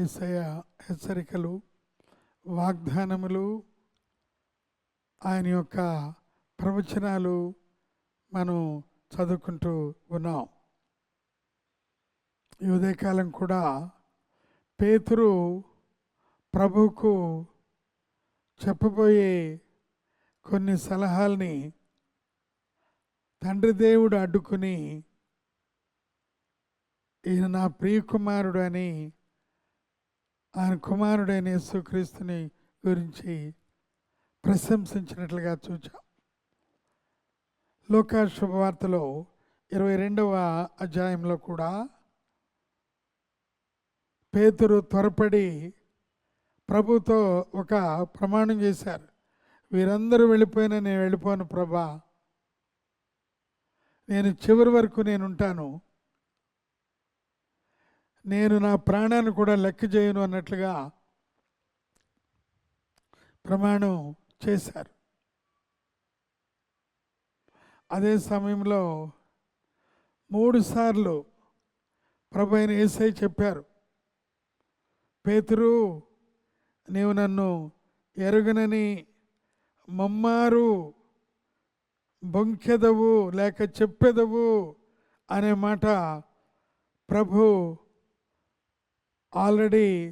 ఏసయ హెచ్చరికలు వాగ్దానములు ఆయన యొక్క ప్రవచనాలు మనం చదువుకుంటూ ఉన్నాం. ఈ ఉదయకాలం కూడా పేతురు ప్రభువుకు చెప్పబోయే కొన్ని సలహాల్ని తండ్రి దేవుడు అడ్డుకుని ఈయన నా ప్రియకుమారుడు అని ఆయన కుమారుడైన యేసుక్రీస్తుని గురించి ప్రశంసించినట్లుగా చూచాం. లోకా శుభవార్తలో ఇరవై రెండవ అధ్యాయంలో కూడా పేతురు త్వరపడి ప్రభుతో ఒక ప్రమాణం చేశారు. వీరందరూ వెళ్ళిపోయినా నేను వెళ్ళిపోను ప్రభా. నేను చివరి వరకు నేను ఉంటాను. నేను నా ప్రాణాన్ని కూడా లెక్క చేయను అన్నట్లుగా ప్రమాణం చేశారు. అదే సమయంలో మూడుసార్లు ప్రభు అయిన ఏసై చెప్పారు పేతురు నీవు నన్ను ఎరుగనని మమ్మారు బొంకెదవు లేక చెప్పెదవు అనే మాట ప్రభు ఆల్రెడీ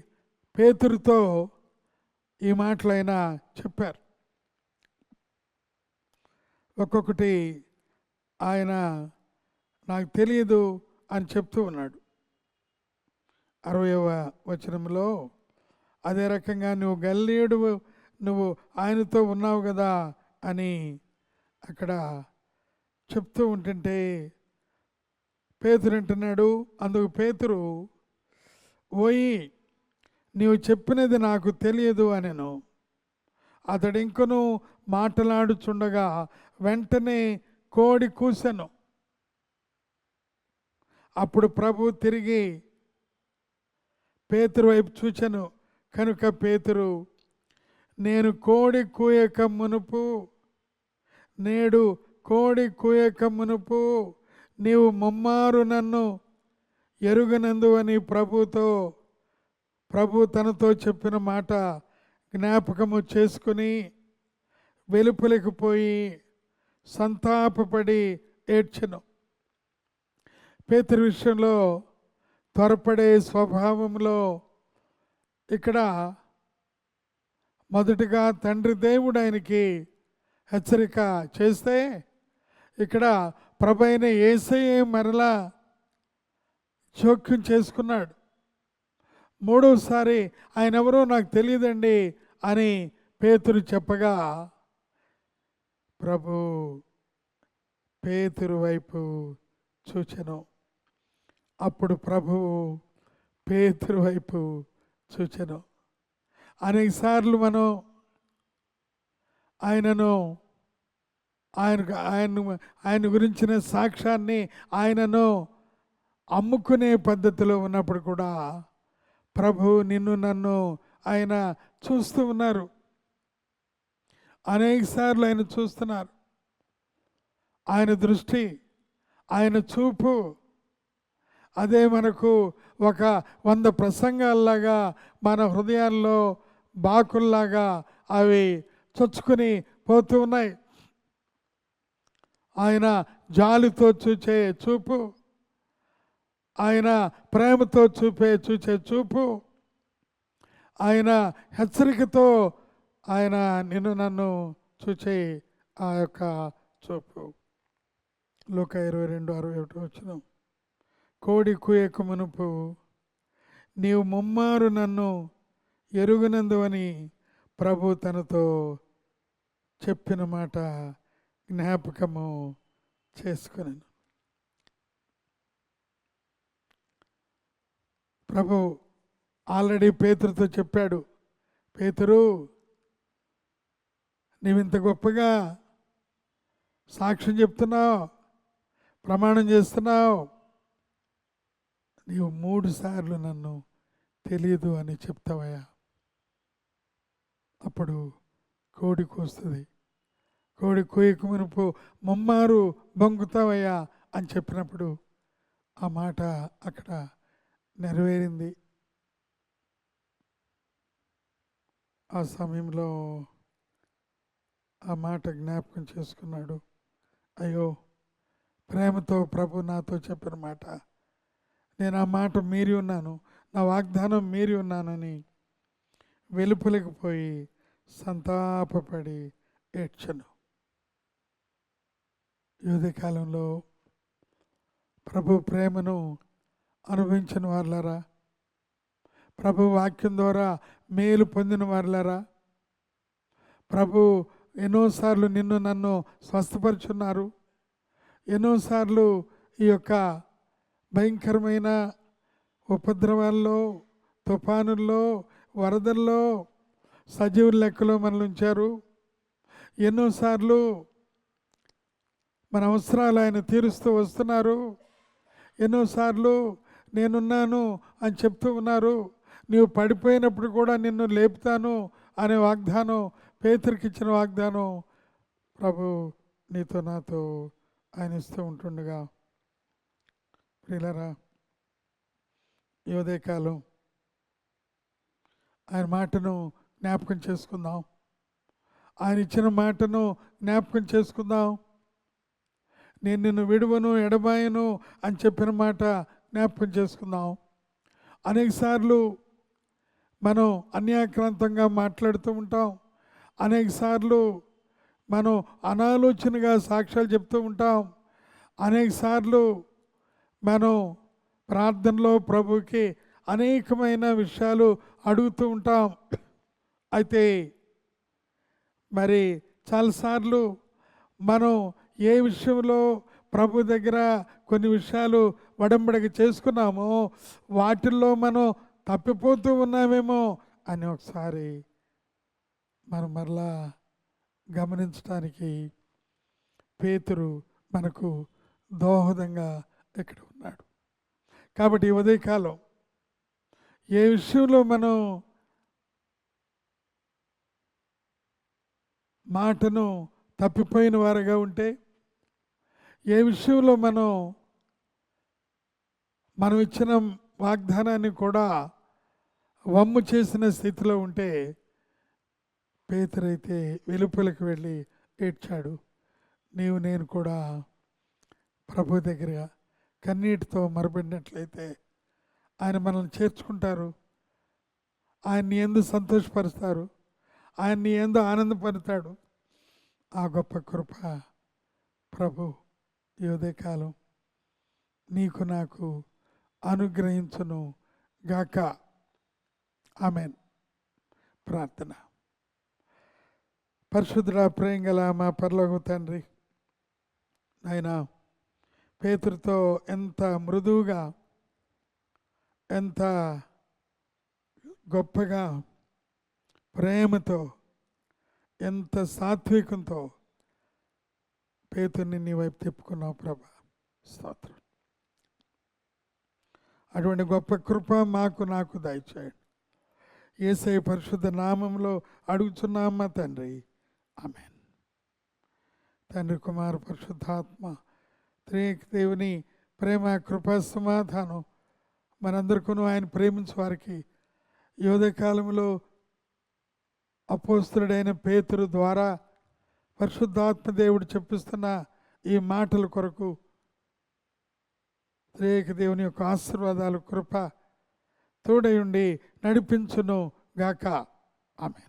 పేతురుతో ఈ మాటలు ఆయన చెప్పారు. ఒక్కొక్కటి ఆయన నాకు తెలియదు అని చెప్తూ ఉన్నాడు. అరవయవ వచనంలో అదే రకంగా నువ్వు గల్లీయుడు నువ్వు ఆయనతో ఉన్నావు కదా అని అక్కడ చెప్తూ ఉంటుంటే పేతురు అంటున్నాడు. అందుకు పేతురు ఓయి నీవు చెప్పినది నాకు తెలియదు అనెను. అతడు ఇంకను మాట్లాడుచుండగా వెంటనే కోడి కూసెను. అప్పుడు ప్రభు తిరిగి పేతురు వైపు చూచెను. కనుక పేతురు నేను కోడి కూయక మునుపు నేడు కోడి కూయక మునుపు నీవు ముమ్మారు నన్ను ఎరుగనందు అని ప్రభుతో ప్రభు తనతో చెప్పిన మాట జ్ఞాపకము చేసుకుని వెలుపలికి పోయి సంతాపపడి ఏడ్చను. పేతురు విషయంలో త్వరపడే స్వభావంలో ఇక్కడ మొదటిగా తండ్రి దేవుడు ఆయనకి హెచ్చరిక చేస్తే ఇక్కడ ప్రభైన ఏసయ్య మరలా జోక్యం చేసుకున్నాడు. మూడోసారి ఆయన ఎవరో నాకు తెలియదండి అని పేతురు చెప్పగా ప్రభు పేతురు వైపు చూచెను. అప్పుడు ప్రభువు పేతురు వైపు చూచెను. అనేక సార్లు మనం ఆయనను ఆయన ఆయన ఆయన గురించిన సాక్ష్యాన్ని ఆయనను అమ్ముకునే పద్ధతిలో ఉన్నప్పుడు కూడా ప్రభు నిన్ను నన్ను ఆయన చూస్తూ ఉన్నారు. అనేక సార్లు ఆయన చూస్తున్నారు. ఆయన దృష్టి ఆయన చూపు అదే మనకు ఒక వంద ప్రసంగాల్లాగా మన హృదయాల్లో బాకుల్లాగా అవి చొచ్చుకుని పోతూ ఉన్నాయి. ఆయన జాలితో చూచే చూపు ఆయన ప్రేమతో చూపే చూచే చూపు. ఆయన హెచ్చరికతో ఆయన నిన్ను నన్ను చూచే ఆ యొక్క చూపు. లోక ఇరవై రెండు అరవై ఒకటి వచ్చిన కోడి కూయకు మునుపు నీవు ముమ్మారు నన్ను ఎరుగునందువని ప్రభు తనతో చెప్పిన మాట జ్ఞాపకము చేసుకున్నాను ప్రభు ఆల్రెడీ పేతురుతో చెప్పాడు పేతురు నీవింత గొప్పగా సాక్ష్యం చెప్తున్నావు ప్రమాణం చేస్తున్నావు. నీవు మూడు సార్లు నన్ను తెలియదు అని చెప్తావయ్యా. అప్పుడు కోడి కోస్తుంది కోడి కోయకు మునుపు మమ్మారు బొంగుతావయ్యా అని చెప్పినప్పుడు ఆ మాట అక్కడ నెరవేరింది. ఆ సమయంలో ఆ మాట జ్ఞాపకం చేసుకున్నాడు. అయ్యో ప్రేమతో ప్రభు నాతో చెప్పిన మాట. నేను ఆ మాట మీరి ఉన్నాను నా వాగ్దానం మీరి ఉన్నానని వెలుపులకు పోయి సంతాపపడి ఏడ్చను. యువతి కాలంలో ప్రభు ప్రేమను అనుభవించిన వాళ్ళరా ప్రభు వాక్యం ద్వారా మేలు పొందిన వాళ్ళరా ప్రభు ఎన్నోసార్లు నిన్ను నన్ను స్వస్థపరుచున్నారు. ఎన్నోసార్లు ఈ యొక్క భయంకరమైన ఉపద్రవాల్లో తుఫానుల్లో వరదల్లో సజీవుల లెక్కలో మనల్ని ఉంచారు. ఎన్నోసార్లు మన అవసరాలు ఆయన తీరుస్తూ వస్తున్నారు. ఎన్నోసార్లు నేనున్నాను అని చెప్తూ ఉన్నారు. నీవు పడిపోయినప్పుడు కూడా నిన్ను లేపుతాను అనే వాగ్దానం పేతురికి ఇచ్చిన వాగ్దానం ప్రభు నీతో నాతో ఆయన ఇస్తూ ఉంటుండగా ప్రియులరా ఈ ఉదయకాలం ఆయన మాటను జ్ఞాపకం చేసుకుందాం. ఆయన ఇచ్చిన మాటను జ్ఞాపకం చేసుకుందాం. నేను నిన్ను విడువను ఎడబాయను అని చెప్పిన మాట జ్ఞాపకం చేసుకుందాం. అనేకసార్లు మనం అన్యాక్రాంతంగా మాట్లాడుతూ ఉంటాం. అనేకసార్లు మనం అనాలోచనగా సాక్ష్యాలు చెప్తూ ఉంటాం. అనేకసార్లు మనం ప్రార్థనలో ప్రభుకి అనేకమైన విషయాలు అడుగుతూ ఉంటాం. అయితే మరి చాలాసార్లు మనం ఏ విషయంలో ప్రభు దగ్గర కొన్ని విషయాలు వడంబడిక చేసుకున్నామో. వాటిల్లో మనం తప్పిపోతూ ఉన్నామేమో అని ఒకసారి మనం మరలా గమనించడానికి పేతురు మనకు దోహదంగా ఇక్కడ ఉన్నాడు. కాబట్టి ఈ ఉదయకాలం ఏ విషయంలో మనం మాటను తప్పిపోయిన వారుగా ఉంటే ఏ విషయంలో మనం మనం ఇచ్చిన వాగ్దానాన్ని కూడా వమ్ము చేసిన స్థితిలో ఉంటే పేతురైతే వెలుపలికి వెళ్ళి ఏడ్చాడు. నీవు నేను కూడా ప్రభు దగ్గరగా కన్నీటితో మరబడినట్లయితే ఆయన మనల్ని చేర్చుకుంటారు. ఆయన్ని ఎందు సంతోషపరుస్తారు. ఆయన్ని ఎందు ఆనందపరుతాడు. ఆ గొప్ప కృప ప్రభు ఈ ఉదయకాలం నీకు నాకు అనుగ్రహించును గాక. ఆమెన్. ప్రార్థన. పరిశుద్ధుడ ప్రేంగల మా పరలోక తండ్రి నాయన పేతురితో ఎంత మృదువుగా ఎంత గొప్పగా ప్రేమతో ఎంత సాత్వికంతో పేతుని నీ వైపు తిప్పుకున్నావు ప్రభా. స్తోత్రం. అటువంటి గొప్ప కృప మాకు నాకు దయచేయండి. ఏసై పరిశుద్ధ నామంలో అడుగుచున్నామా తండ్రి? ఆమెన్. తండ్రి కుమార్ పరిశుద్ధాత్మ త్రేక్ దేవుని ప్రేమ కృప సమాధానం మనందరికీ ఆయన ప్రేమించే వారికి యోధ కాలంలో అపోస్తుడైన పేతురు ద్వారా పరిశుద్ధాత్మదేవుడు చెప్పిస్తున్న ఈ మాటల కొరకు త్రేక దేవుని యొక్క ఆశీర్వాదాలు కృప తోడయుండి నడిపించును గాక. ఆమె